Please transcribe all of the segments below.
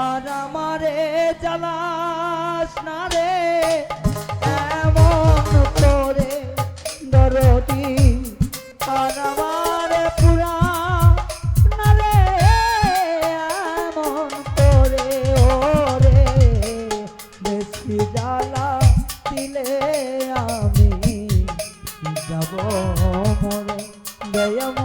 আর আমারে জ্বালাস না রে। এমন করে দরদি আর আমারে পুরা না করে বেশি জ্বালা দিলে আমি যাব মরে দয়াম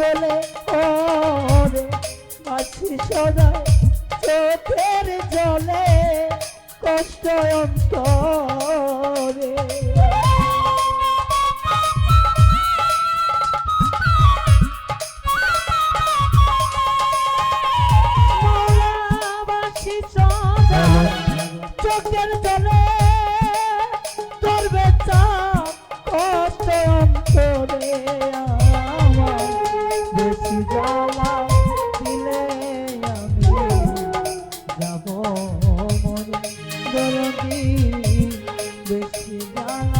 বলে ওরে আছি সদায় চোখের জলে কষ্ট অন্তরে। চোখের জলে দরদি বেশি জ্বালা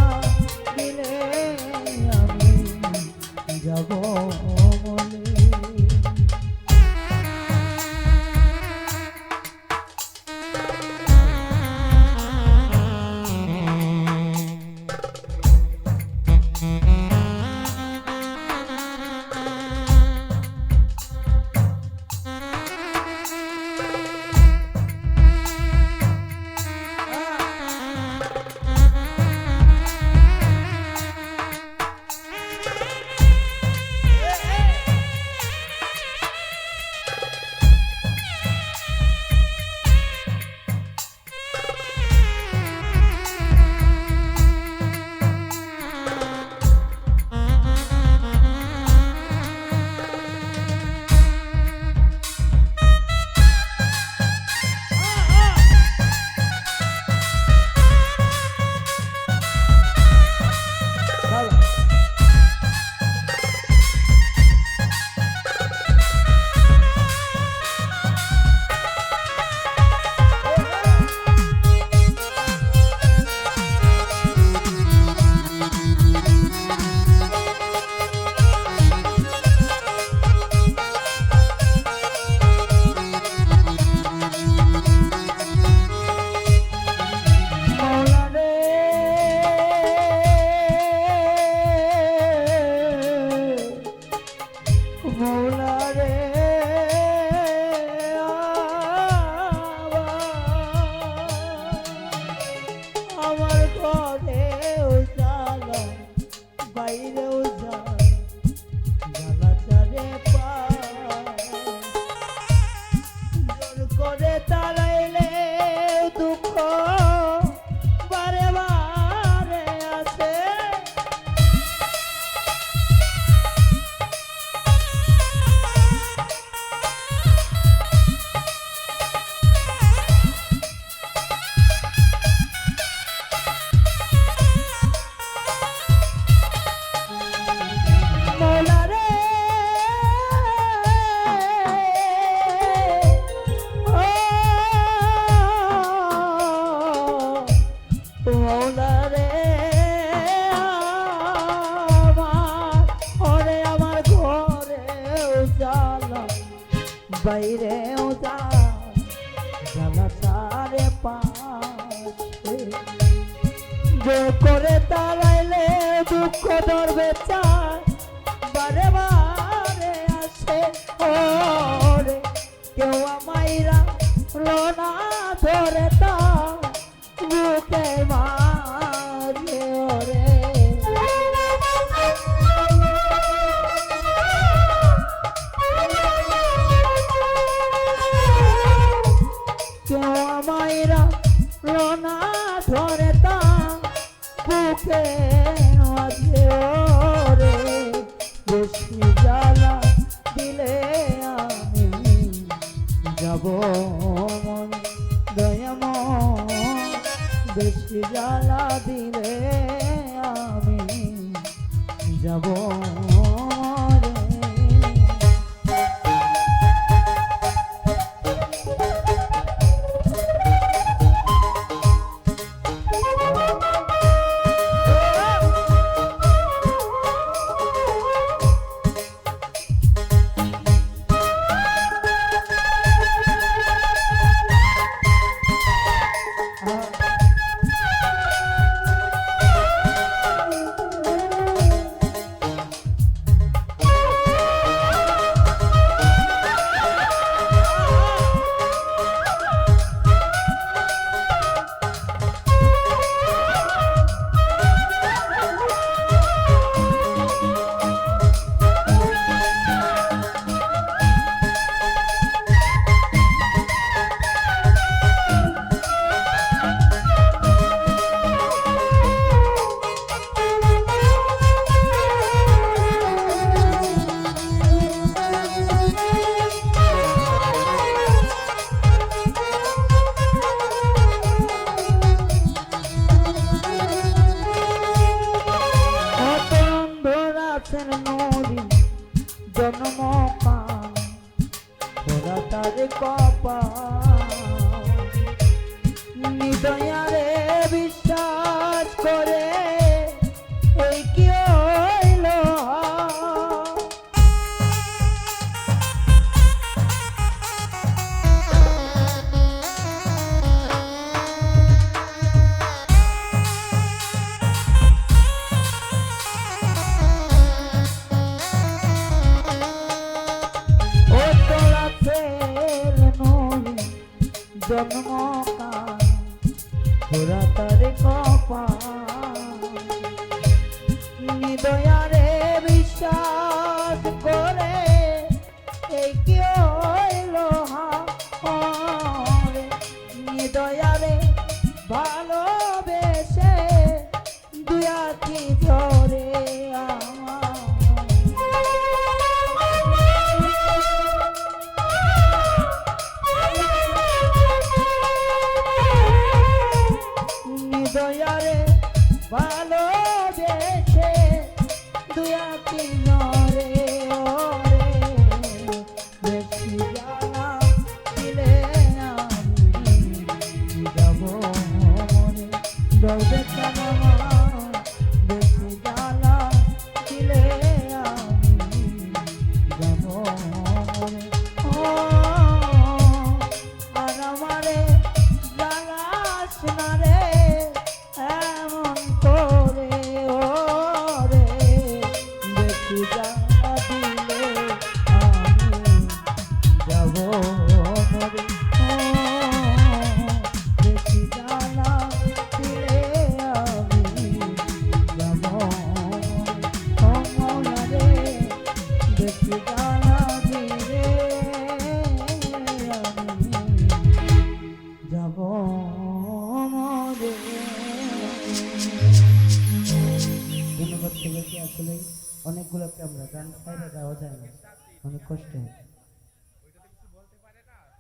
বাইরে ওদা জানা তারে পাশে করে তারাইলে দুঃখ ধরবে চা। যাব মন দয়াম বেশি জ্বালা দিলে আমি যাব রাখো Throw the sun অনেকগুলো আমরা গান বাইরে যাওয়া যায় না অনেক কষ্ট হয়।